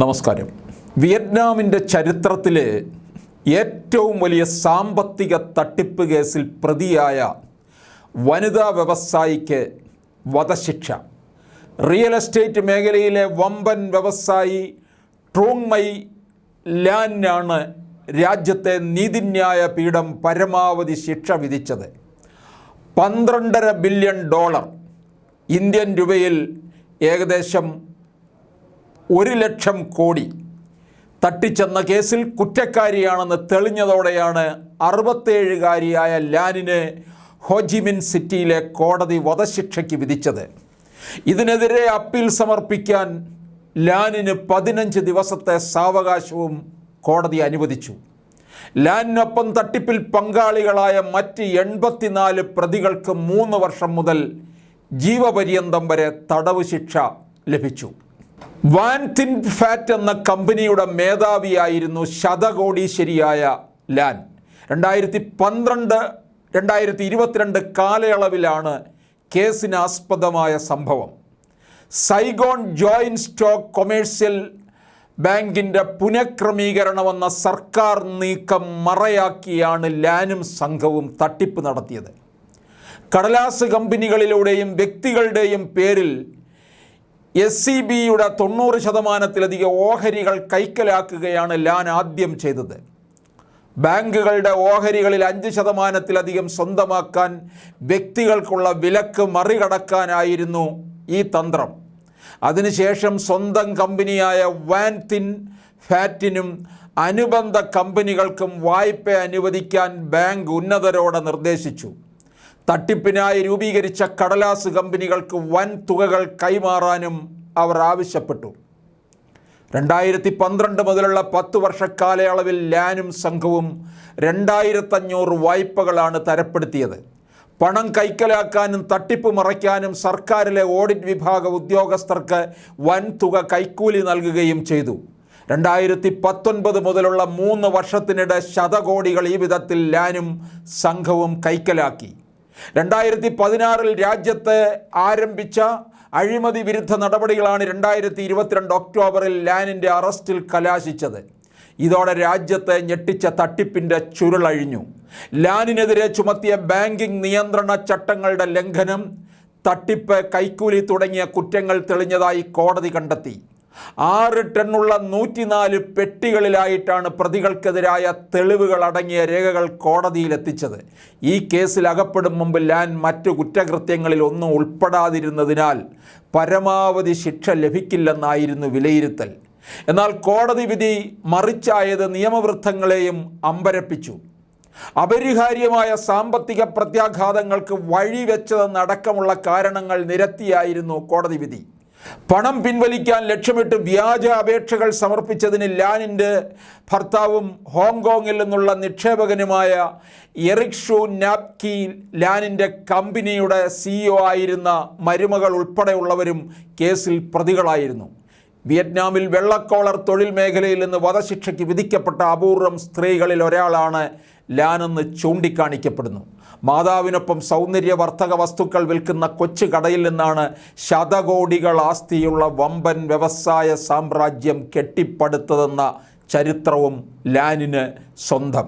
നമസ്കാരം. വിയറ്റ്നാമിന്റെ ചരിത്രത്തിലെ ഏറ്റവും വലിയ സാമ്പത്തിക തട്ടിപ്പ് കേസിൽ പ്രതിയായ വനിതാ വ്യവസായിക്ക് വധശിക്ഷ. റിയൽ എസ്റ്റേറ്റ് മേഖലയിലെ വമ്പൻ വ്യവസായി ട്രോങ്മൈ ലാനാണ് രാജ്യത്തെ നീതിന്യായ പീഠം പരമാവധി ശിക്ഷ വിധിച്ചത്. പന്ത്രണ്ടര ബില്യൺ ഡോളർ ഇന്ത്യൻ രൂപയിൽ ഏകദേശം ഒരു ലക്ഷം കോടി. തട്ടിച്ചെന്ന കേസിൽ കുറ്റക്കാരിയാണെന്ന് തെളിഞ്ഞതോടെയാണ് അറുപത്തേഴുകാരിയായ ലാനിന് ഹോജിമിൻ സിറ്റിയിലെ കോടതി വധശിക്ഷയ്ക്ക് വിധിച്ചത്. ഇതിനെതിരെ അപ്പീൽ സമർപ്പിക്കാൻ ലാനിന് പതിനഞ്ച് ദിവസത്തെ സാവകാശവും കോടതി അനുവദിച്ചു. ലാനിനൊപ്പം തട്ടിപ്പിൽ പങ്കാളികളായ മറ്റ് എൺപത്തിനാല് പ്രതികൾക്ക് മൂന്ന് വർഷം മുതൽ ജീവപര്യന്തം വരെ തടവ് ശിക്ഷ ലഭിച്ചു. വാൻതിൻ ഫാറ്റ് എന്ന കമ്പനിയുടെ മേധാവിയായിരുന്നു ശതകോടീശ്വരിയായ ലാൻ രണ്ടായിരത്തി പന്ത്രണ്ട് രണ്ടായിരത്തി ഇരുപത്തിരണ്ട് കാലയളവിലാണ് കേസിനാസ്പദമായ സംഭവം. സൈഗോൺ ജോയിന്റ് സ്റ്റോക്ക് കൊമേഴ്സ്യൽ ബാങ്കിന്റെ പുനഃക്രമീകരണമെന്ന സർക്കാർ നീക്കം മറയാക്കിയാണ് ലാനും സംഘവും തട്ടിപ്പ് നടത്തിയത്. കടലാസ് കമ്പനികളിലൂടെയും വ്യക്തികളുടെയും പേരിൽ എസ് സി ബിയുടെ തൊണ്ണൂറ് ശതമാനത്തിലധികം ഓഹരികൾ കൈക്കലാക്കുകയാണ് ലാൻ ആദ്യം ചെയ്തത്. ബാങ്കുകളുടെ ഓഹരികളിൽ അഞ്ച് ശതമാനത്തിലധികം സ്വന്തമാക്കാൻ വ്യക്തികൾക്കുള്ള വിലക്ക് മറികടക്കാനായിരുന്നു ഈ തന്ത്രം. അതിനുശേഷം സ്വന്തം കമ്പനിയായ വാൻതിൻ ഫാറ്റിനും അനുബന്ധ കമ്പനികൾക്കും വായ്പ അനുവദിക്കാൻ ബാങ്ക് ഉന്നതരോടെ നിർദ്ദേശിച്ചു. തട്ടിപ്പിനായി രൂപീകരിച്ച കടലാസ് കമ്പനികൾക്ക് വൻ തുകകൾ കൈമാറാനും അവർ ആവശ്യപ്പെട്ടു. രണ്ടായിരത്തി പന്ത്രണ്ട് മുതലുള്ള പത്ത് വർഷ കാലയളവിൽ ലാനും സംഘവും രണ്ടായിരത്തഞ്ഞൂറ് വായ്പകളാണ് തരപ്പെടുത്തിയത്. പണം കൈക്കലാക്കാനും തട്ടിപ്പ് മറയ്ക്കാനും സർക്കാരിലെ ഓഡിറ്റ് വിഭാഗ ഉദ്യോഗസ്ഥർക്ക് വൻ തുക കൈക്കൂലി നൽകുകയും ചെയ്തു. രണ്ടായിരത്തി പത്തൊൻപത് മുതലുള്ള മൂന്ന് വർഷത്തിനിടെ ശതകോടികൾ ഈ വിധത്തിൽ ലാനും സംഘവും കൈക്കലാക്കി. രണ്ടായിരത്തി പതിനാറിൽ രാജ്യത്ത് ആരംഭിച്ച അഴിമതി വിരുദ്ധ നടപടികളാണ് രണ്ടായിരത്തി ഇരുപത്തിരണ്ട് ഒക്ടോബറിൽ ലാനിന്റെ അറസ്റ്റിൽ കലാശിച്ചത്. ഇതോടെ രാജ്യത്തെ ഞെട്ടിച്ച തട്ടിപ്പിന്റെ ചുരുളഴിഞ്ഞു ലാനിനെതിരെ ചുമത്തിയ ബാങ്കിംഗ് നിയന്ത്രണ ചട്ടങ്ങളുടെ ലംഘനം തട്ടിപ്പ് കൈക്കൂലി തുടങ്ങിയ കുറ്റങ്ങൾ തെളിഞ്ഞതായി കോടതി കണ്ടെത്തി. ആറ് ടണ്ണുള്ള നൂറ്റിനാല് പെട്ടികളിലായിട്ടാണ് പ്രതികൾക്കെതിരായ തെളിവുകൾ അടങ്ങിയ രേഖകൾ കോടതിയിൽ എത്തിച്ചത് ഈ കേസിൽ അകപ്പെടും മുമ്പ് ലാൻ മറ്റു കുറ്റകൃത്യങ്ങളിൽ ഒന്നും ഉൾപ്പെടാതിരുന്നതിനാൽ പരമാവധി ശിക്ഷ ലഭിക്കില്ലെന്നായിരുന്നു വിലയിരുത്തൽ. എന്നാൽ കോടതി വിധി മറിച്ചായത് നിയമവൃദ്ധങ്ങളെയും അമ്പരപ്പിച്ചു. അപരിഹാര്യമായ സാമ്പത്തിക പ്രത്യാഘാതങ്ങൾക്ക് വഴിവെച്ചതെന്നടക്കമുള്ള കാരണങ്ങൾ നിരത്തിയായിരുന്നു കോടതി വിധി. പണം പിൻവലിക്കാൻ ലക്ഷ്യമിട്ട് വ്യാജ അപേക്ഷകൾ സമർപ്പിച്ചതിന് ലാനിന്റെ ഭർത്താവും ഹോങ്കോങ്ങിൽ നിന്നുള്ള നിക്ഷേപകനുമായ എറിക് ഷൂ നാപ്കി ലാനിന്റെ കമ്പനിയുടെ സിഇഒ ആയിരുന്ന മരുമകൾ ഉൾപ്പെടെയുള്ളവരും കേസിൽ പ്രതികളായിരുന്നു. വിയറ്റ്നാമിൽ വെള്ളക്കോളർ തൊഴിൽ മേഖലയിൽ നിന്ന് വധശിക്ഷയ്ക്ക് വിധിക്കപ്പെട്ട അപൂർവം സ്ത്രീകളിൽ ഒരാളാണ് ലാനെന്ന് ചൂണ്ടിക്കാണിക്കപ്പെടുന്നു. മാതാവിനൊപ്പം സൗന്ദര്യവർദ്ധക വസ്തുക്കൾ വിൽക്കുന്ന കൊച്ചു കടയിൽ നിന്നാണ് ശതകോടികൾ ആസ്തിയുള്ള വമ്പൻ വ്യവസായ സാമ്രാജ്യം കെട്ടിപ്പടുത്തതെന്ന ചരിത്രവും ലാനിന് സ്വന്തം.